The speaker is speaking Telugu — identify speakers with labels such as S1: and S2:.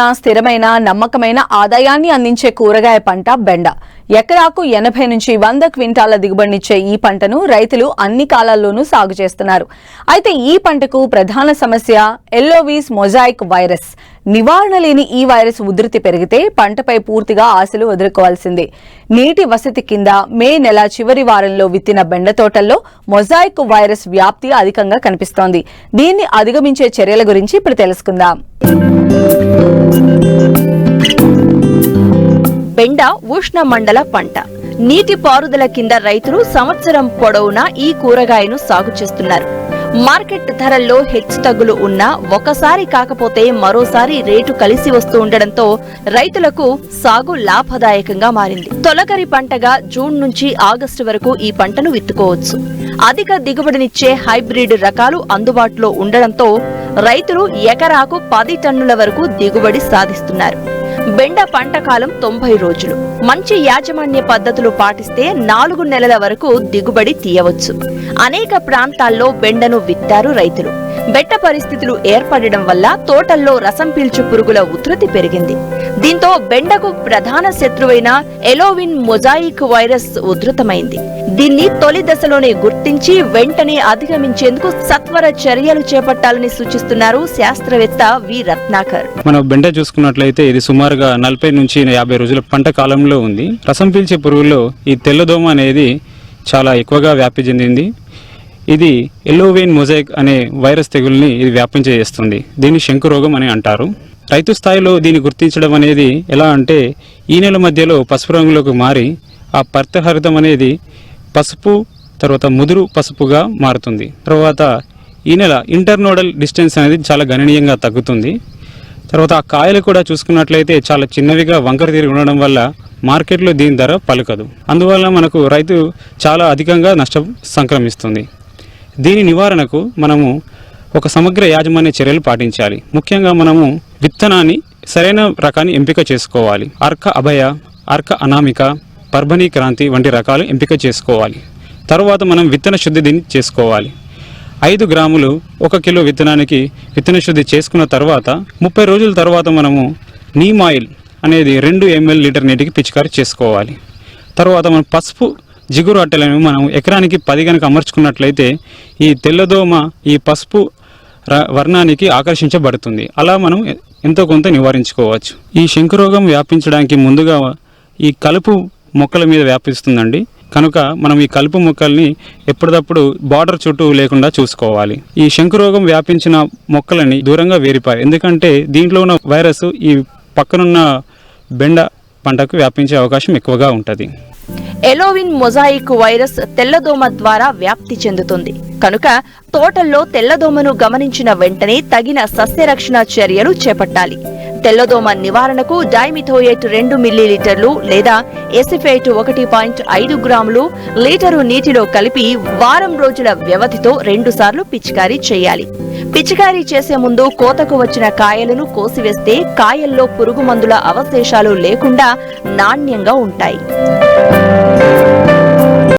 S1: స్థిరమైన నమ్మకమైన ఆదాయాన్ని అందించే కూరగాయ పంట బెండ. ఎకరాకు ఎనభై నుంచి వంద క్వింటాల దిగుబడినిచ్చే ఈ పంటను రైతులు అన్ని కాలాల్లోనూ సాగు చేస్తున్నారు. అయితే ఈ పంటకు ప్రధాన సమస్య ఎల్లోవీస్ మొజాయిక్ వైరస్. నివారణ లేని ఈ వైరస్ ఉధృతి పెరిగితే పంటపై పూర్తిగా ఆశలు వదులుకోవాల్సిందే. నీటి వసతి కింద మే నెల చివరి వారంలో విత్తిన బెండ తోటల్లో మొజాయిక్ వైరస్ వ్యాప్తి అధికంగా కనిపిస్తోంది. దీన్ని అధిగమించే చర్యల గురించి ఇప్పుడు తెలుసుకుందాం.
S2: బెండ ఉష్ణ మండల పంట. నీటి పారుదల కింద రైతులు సంవత్సరం పొడవునా ఈ కూరగాయను సాగు చేస్తున్నారు. మార్కెట్ ధరల్లో హెచ్చుతగ్గులు ఉన్నా ఒకసారి కాకపోతే మరోసారి రేటు కలిసి వస్తూ ఉండడంతో రైతులకు సాగు లాభదాయకంగా మారింది. తొలకరి పంటగా జూన్ నుంచి ఆగస్టు వరకు ఈ పంటను విత్తుకోవచ్చు. అధిక దిగుబడినిచ్చే హైబ్రిడ్ రకాలు అందుబాటులో ఉండడంతో రైతులు ఎకరాకు పది టన్నుల వరకు దిగుబడి సాధిస్తున్నారు. బెండ పంట కాలం తొంభై రోజులు. మంచి యాజమాన్య పద్ధతులు పాటిస్తే నాలుగు నెలల వరకు దిగుబడి తీయవచ్చు. అనేక ప్రాంతాల్లో బెండను విత్తారు రైతులు. బెట్ట పరిస్థితులు ఏర్పడడం వల్ల తోటల్లో రసం పీల్చు పురుగుల ఉధృతి పెరిగింది. దీంతో బెండకు ప్రధాన శత్రువైన ఎలోవిన్ మొజాయిక్ వైరస్ ఉధృతమైంది. దీన్ని తొలి దశలోనే గుర్తించి వెంటనే అధిగమించేందుకు సత్వర చర్యలు చేపట్టాలని సూచిస్తున్నారు శాస్త్రవేత్త వి రత్నాకర్.
S3: మనం బెండ చూసుకున్నట్లయితే ఇది సుమారుగా నలభై నుంచి యాభై రోజుల పంట కాలంలో ఉంది. రసం పీల్చే పురుగుల్లో ఈ తెల్లదోమ అనేది చాలా ఎక్కువగా వ్యాప్తి చెందింది. ఇది ఎల్లోవేన్ మొజైక్ అనే వైరస్ తెగుల్ని ఇది వ్యాపించేస్తుంది దీన్ని శంకురోగం అని అంటారు. రైతు స్థాయిలో దీన్ని గుర్తించడం అనేది ఎలా అంటే ఈ నెల మధ్యలో పసుపు రంగులోకి మారి ఆ పర్తహరితం అనేది పసుపు తర్వాత ముదురు పసుపుగా మారుతుంది. తర్వాత ఈ నెల ఇంటర్నోడల్ డిస్టెన్స్ అనేది చాలా గణనీయంగా తగ్గుతుంది. తర్వాత ఆ కాయలు కూడా చూసుకున్నట్లయితే చాలా చిన్నవిగా వంకర తిరిగి ఉండడం వల్ల మార్కెట్లో దీని ధర పలకదు. అందువల్ల మనకు రైతు చాలా అధికంగా నష్టం సంక్రమిస్తుంది. దీని నివారణకు మనము ఒక సమగ్ర యాజమాన్య చర్యలు పాటించాలి. ముఖ్యంగా మనము విత్తనాన్ని సరైన రకాన్ని ఎంపిక చేసుకోవాలి. అర్క అభయ అర్క అనామిక పర్భనీ క్రాంతి వంటి రకాలు ఎంపిక చేసుకోవాలి. తరువాత మనం విత్తన శుద్ధి దీన్ని చేసుకోవాలి. ఐదు గ్రాములు ఒక కిలో విత్తనానికి విత్తన శుద్ధి చేసుకున్న తర్వాత ముప్పై రోజుల తర్వాత మనము నీమ్ ఆయిల్ అనేది రెండు ఎంఎల్ లీటర్ నీటికి పిచికారి చేసుకోవాలి. తర్వాత మనం పసుపు జిగురు అట్టలను మనం ఎకరానికి పది కనుక అమర్చుకున్నట్లయితే ఈ తెల్లదోమ ఈ పసుపు వర్ణానికి ఆకర్షించబడుతుంది. అలా మనం ఎంతో కొంత నివారించుకోవచ్చు. ఈ శంకురోగం వ్యాపించడానికి ముందుగా ఈ కలుపు మొక్కల మీద వ్యాపిస్తుందండి. కనుక మనం ఈ కలుపు మొక్కల్ని ఎప్పటికప్పుడు బార్డర్ చుట్టూ లేకుండా చూసుకోవాలి. ఈ శంకురోగం వ్యాపించిన మొక్కలని దూరంగా వేరిపాయి ఎందుకంటే దీంట్లో ఉన్న వైరస్ ఈ పక్కనున్న బెండ పంటకు వ్యాపించే అవకాశం ఎక్కువగా ఉంటుంది.
S2: ఎలోవిన్ మొజాయిక్ వైరస్ తెల్లదోమ ద్వారా వ్యాప్తి చెందుతుంది. కనుక తోటల్లో తెల్లదోమను గమనించిన వెంటనే తగిన సస్యరక్షణ చర్యలు చేపట్టాలి. తెల్లదోమ నివారణకు డైమిథోయేట్ రెండు మిల్లీలీటర్లు లేదా ఎసిఫేట్ ఒకటి పాయింట్ ఐదు గ్రాములు లీటరు నీటిలో కలిపి వారం రోజుల వ్యవధితో రెండుసార్లు పిచికారీ చేయాలి. పిచికారీ చేసే ముందు కోతకు వచ్చిన కాయలను కోసివేస్తే కాయల్లో పురుగు మందుల అవశేషాలు లేకుండా నాణ్యంగా ఉంటాయి.